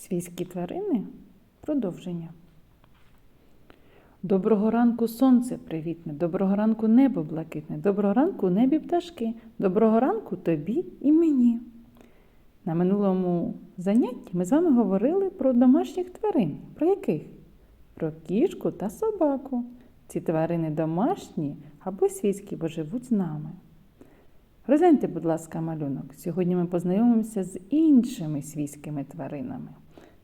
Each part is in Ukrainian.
Свійські тварини продовження. Доброго ранку сонце привітне, доброго ранку небо блакитне, доброго ранку небі пташки, доброго ранку тобі і мені. На минулому занятті ми з вами говорили про домашніх тварин. Про яких? Про кішку та собаку. Ці тварини домашні або свійські, бо живуть з нами. Розгляньте, будь ласка, малюнок. Сьогодні ми познайомимося з іншими свійськими тваринами.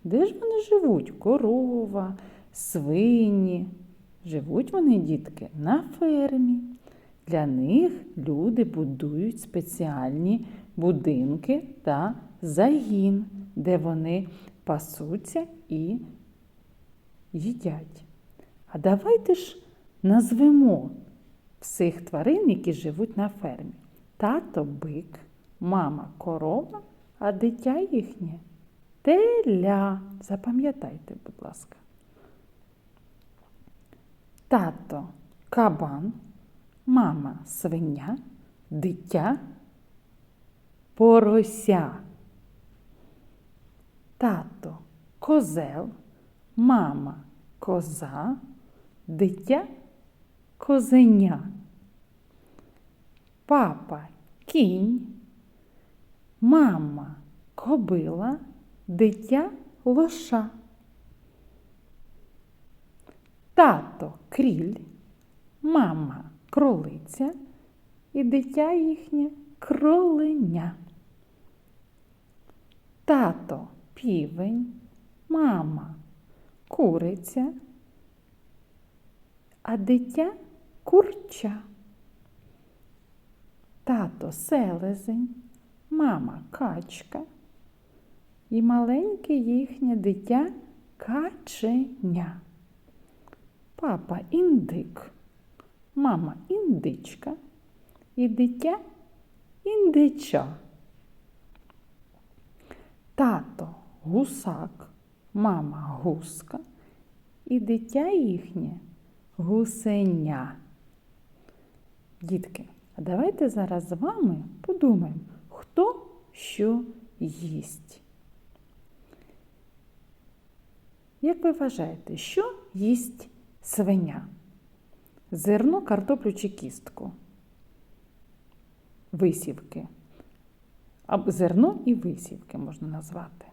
Де ж вони живуть? Корова, свині. Живуть вони, дітки, на фермі. Для них люди будують спеціальні будинки та загін, де вони пасуться і їдять. А давайте ж назвемо всіх тварин, які живуть на фермі. Тато бик, мама корова, а дитя їхнє теля. Запам'ятайте, будь ласка. Тато кабан, мама свиня, дитя порося. Тато козел, мама коза, дитя козеня. Папа кінь, мама кобила, дитя лоша. Тато кріль, мама кролиця і дитя їхнє кроленя. Тато півень, мама куриця, а дитя курча. Тато селезень, мама качка і маленьке їхнє дитя каченя. Папа індик, мама індичка і дитя індича. Тато гусак, мама гуска і дитя їхнє гусеня. Дітки, а давайте зараз з вами подумаємо, хто що їсть. Як ви вважаєте, що їсть свиня? Зерно, картоплю чи кістку? Висівки. Або зерно і висівки можна назвати.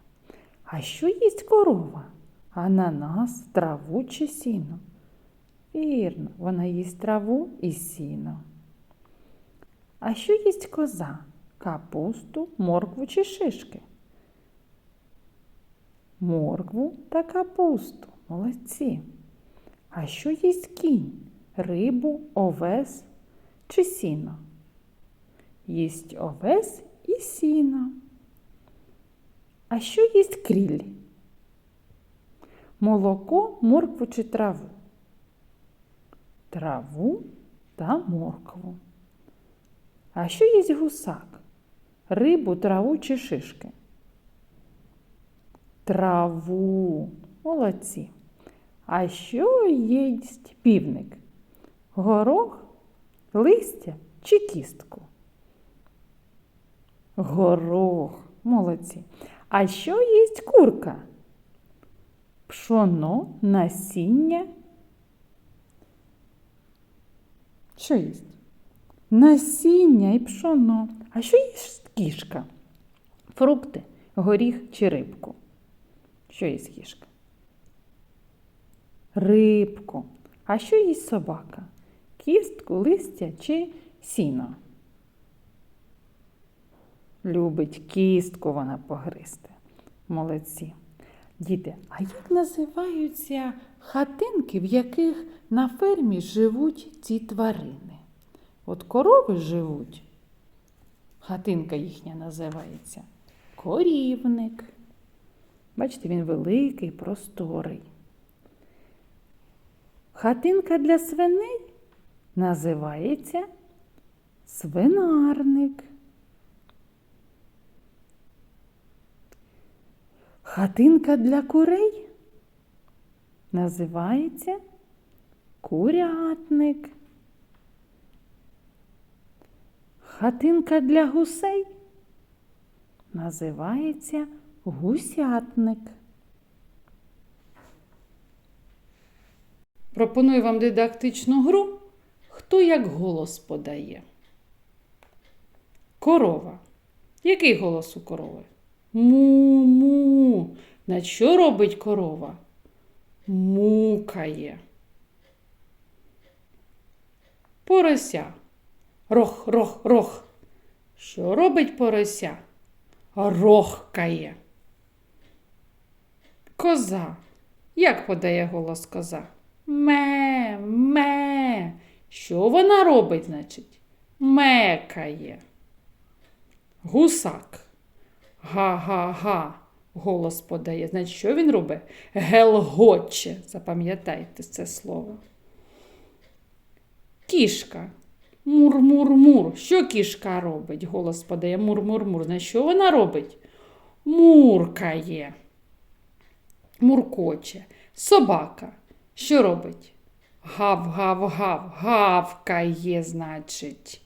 А що їсть корова? Ананас, траву чи сіно? Вірно, вона їсть траву і сіно. А що їсть коза? Капусту, моркву чи шишки? Моркву та капусту. Молодці. А що їсть кінь? Рибу, овес чи сіно? Їсть овес і сіно. А що їсть кріль? Молоко, моркву чи траву? Траву та моркву. А що їсть гусак? Рибу, траву чи шишки? Траву. Молодці. А що їсть півник? Горох, листя чи кістку? Горох. Молодці. А що їсть курка? Пшоно, насіння. Що їсть? Насіння і пшоно. А що їсть кішка? Фрукти, горіх чи рибку? Що їсть кішка? Рибку. А що їсть собака? Кістку, листя чи сіно? Любить кістку вона погризти. Молодці. Діти, а як називаються хатинки, в яких на фермі живуть ці тварини? От корови живуть, хатинка їхня називається корівник. Бачите, він великий, просторий. Хатинка для свиней називається свинарник. Хатинка для курей називається курятник. Хатинка для гусей називається гусятник. Пропоную вам дидактичну гру, хто як голос подає. Корова. Який голос у корови? Му-му. На що робить корова? Мукає. Порося. Рох, рох, рох. Що робить порося? Рохкає. Коза. Як подає голос коза? Ме, ме. Що вона робить, значить? Мекає. Гусак. Га-га-га. Голос подає. Значить, що він робить? Гелгоче. Запам'ятайте це слово. Кішка. Мур-мур-мур. Що кішка робить? Голос подає мур-мур-мур. Значить, що вона робить? Муркає. Муркоче. Собака. Що робить? Гав-гав-гав. Гавкає, значить.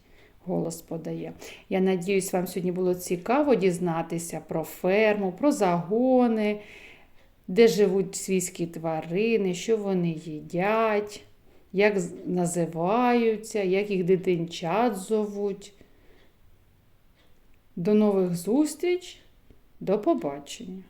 Голос подає. Я надіюсь, вам сьогодні було цікаво дізнатися про ферму, про загони, де живуть свійські тварини, що вони їдять, як називаються, як їх дитинчат зовуть. До нових зустріч, до побачення!